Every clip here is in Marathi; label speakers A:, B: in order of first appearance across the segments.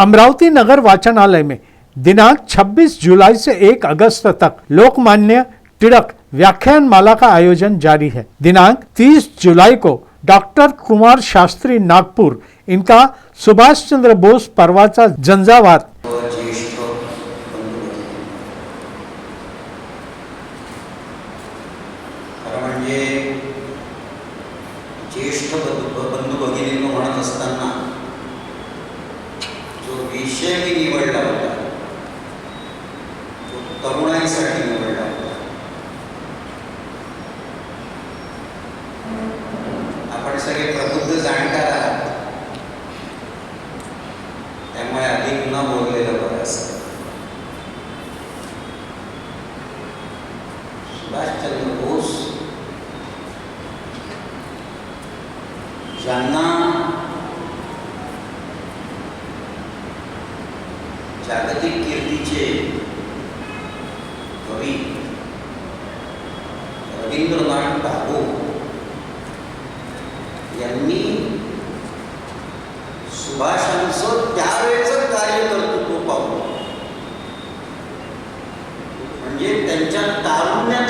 A: अमरावती नगर वाचनालय में दिनांक 26 जुलाई से 1 अगस्त तक लोकमान्य टिड़क व्याख्यान माला का आयोजन जारी है। दिनांक 30 जुलाई को डॉक्टर कुमार शास्त्री नागपुर, इनका सुभाष चंद्र बोस पर्वाचा झंझावात
B: ज्येष्ठ बंधू भगिनींनो म्हणत असताना विषय मी निवडला होता. तो तरुणाईसाठी निवडला होता. आपण सगळे प्रबुद्ध जाणकार आहात. त्यामुळे अधिक न बोललेलं बरं असतं. सुभाषचंद्र बोस ज्यांना जागतिक कीर्तीचे कवी रवींद्रनाथ टागोर यांनी सुभाषांचं त्यावेळेचं कार्य कर्तृत्व पाहून म्हणजे त्यांच्या तारुण्यात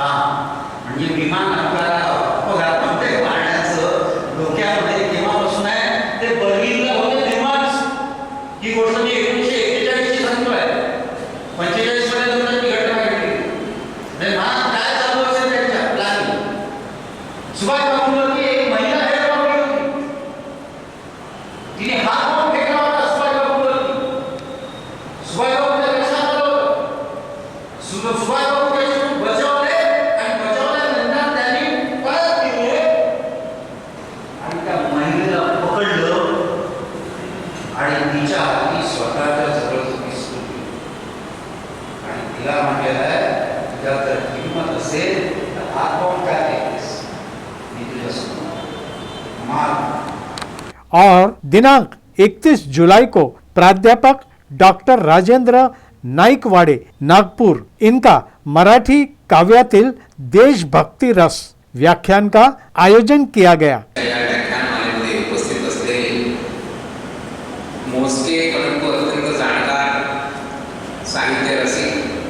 B: म्हणजे विमान आपल्याला अपघात पाण्याचं डोक्यामध्ये केव्हापासून आहे
C: ते बर्लिनला तेव्हाच ही गोष्ट
B: मार
A: और दिनांक 31 जुलाई को प्राध्यापक डॉक्टर राजेंद्र नाईकवाडे नागपुर इनका मराठी काव्यातील देशभक्ति रस व्याख्यान का आयोजन किया गया।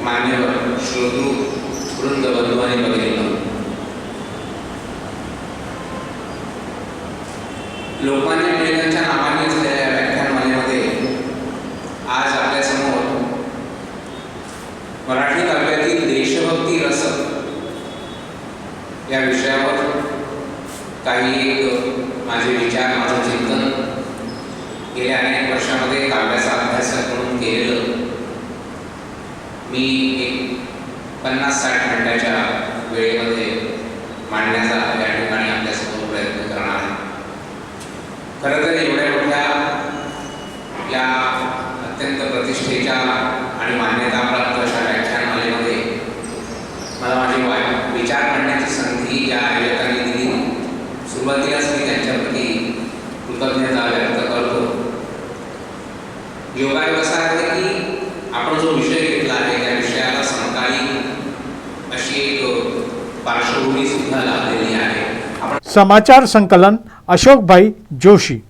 D: मान्यवर श्रोतृ वृंद बंधू आणि लोकमान्य टिळकांच्या नावाने झालेल्या व्याख्यानमालेमध्ये आज आपल्यासमोर मराठी काव्यातील देशभक्ती रस या विषयावर काही एक माझे विचार माझं चिंतन गेल्या अनेक वर्षामध्ये काव्याचा अभ्यास करून केलेलं मी एक पन्नास साठ मिनिटाच्या वेळेमध्ये मांडण्याचा या ठिकाणी आपल्यासमोर प्रयत्न करणार आहे. खरं तर एवढ्या मोठ्या या अत्यंत प्रतिष्ठेच्या आणि मान्यताप्राप्त अशा व्याख्यानमालेमध्ये मला माझे वा- विचार मांडण्याची संधी ज्या आयोजकांनी दिली सुरुवातीलाच मी त्यांच्याप्रती कृतज्ञता व्यक्त करतो. योगायोग असा आहे की आपण जो विषय घेतला आहे त्या विषयाला समकालीन अशी एक पार्श्वभूमी सुद्धा लाभलेली आहे.
A: समाचार संकलन अशोकभाई जोशी.